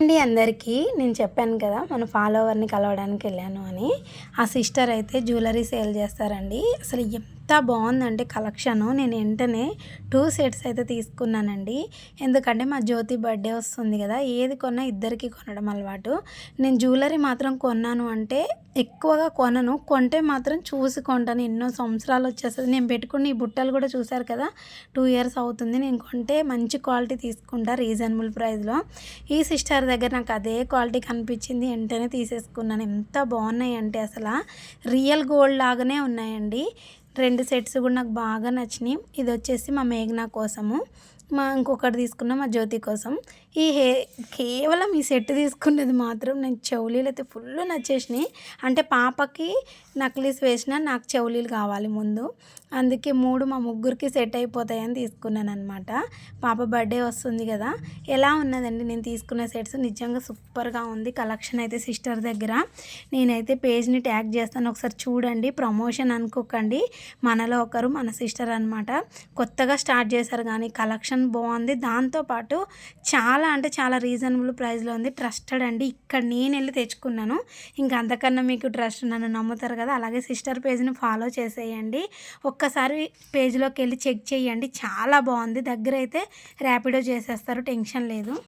అండి అందరికీ. నేను చెప్పాను కదా మన ఫాలోవర్ని కలవడానికి వెళ్ళాను అని. ఆ సిస్టర్ అయితే జ్యువెలరీ సేల్ చేస్తారండి. అసలు ఎంత బాగుందంటే కలెక్షను. నేను వెంటనే టూ సెట్స్ అయితే తీసుకున్నానండి. ఎందుకంటే మా జ్యోతి బర్త్డే వస్తుంది కదా ఏది కొన్నా ఇద్దరికి కొనడం అలవాటు. నేను జ్యువెలరీ మాత్రం కొన్నాను అంటే ఎక్కువగా కొనను. కొంటే మాత్రం చూసి కొంటాను. ఎన్నో సంవత్సరాలు వచ్చేస్తుంది. నేను పెట్టుకుని ఈ బుట్టలు కూడా చూశారు కదా టూ ఇయర్స్ అవుతుంది. నేను కొంటే మంచి క్వాలిటీ తీసుకుంటా రీజనబుల్ ప్రైస్లో. ఈ సిస్టర్ దగ్గర నాకు అదే క్వాలిటీ కనిపించింది. వెంటనే తీసేసుకున్నాను. ఎంత బాగున్నాయి అంటే అసలు రియల్ గోల్డ్ లాగానే ఉన్నాయండి. రెండు సెట్స్ కూడా నాకు బాగా నచ్చినాయి. ఇది వచ్చేసి మా మేఘనా కోసము. మా ఇంకొకటి తీసుకున్న మా జ్యోతి కోసం. ఈ హే కేవలం ఈ సెట్ తీసుకున్నది మాత్రం నేను చెవులీలు అయితే ఫుల్ నచ్చేసినాయి. అంటే పాపకి నక్లీస్ వేసిన నాకు చెవులీలు కావాలి ముందు. అందుకే మూడు మా ముగ్గురికి సెట్ అయిపోతాయని తీసుకున్నాను అనమాట పాప బర్త్డే వస్తుంది కదా. ఎలా ఉన్నదండి? నేను తీసుకున్న సెట్స్ నిజంగా సూపర్గా ఉంది. కలెక్షన్ అయితే సిస్టర్ దగ్గర. నేనైతే పేజ్ని ట్యాగ్ చేస్తాను. ఒకసారి చూడండి. ప్రమోషన్ అనుకోకండి. మనలో ఒకరు మన సిస్టర్ అనమాట కొత్తగా స్టార్ట్ చేశారు కానీ కలెక్షన్ బాగుంది. దాంతోపాటు చాలా అంటే చాలా రీజనబుల్ ప్రైస్లో ఉంది. ట్రస్టెడ్ అండి. ఇక్కడ నేను వెళ్ళి తెచ్చుకున్నాను. ఇంకా అంతకన్నా మీకు ట్రస్ట్ నన్ను నమ్ముతారు కదా అలాగే సిస్టర్ పేజ్ని ఫాలో చేసేయండి. ఒక్కసారి పేజ్లోకి వెళ్ళి చెక్ చేయండి. చాలా బాగుంది. దగ్గర అయితే ర్యాపిడో చేసేస్తారు. టెన్షన్ లేదు.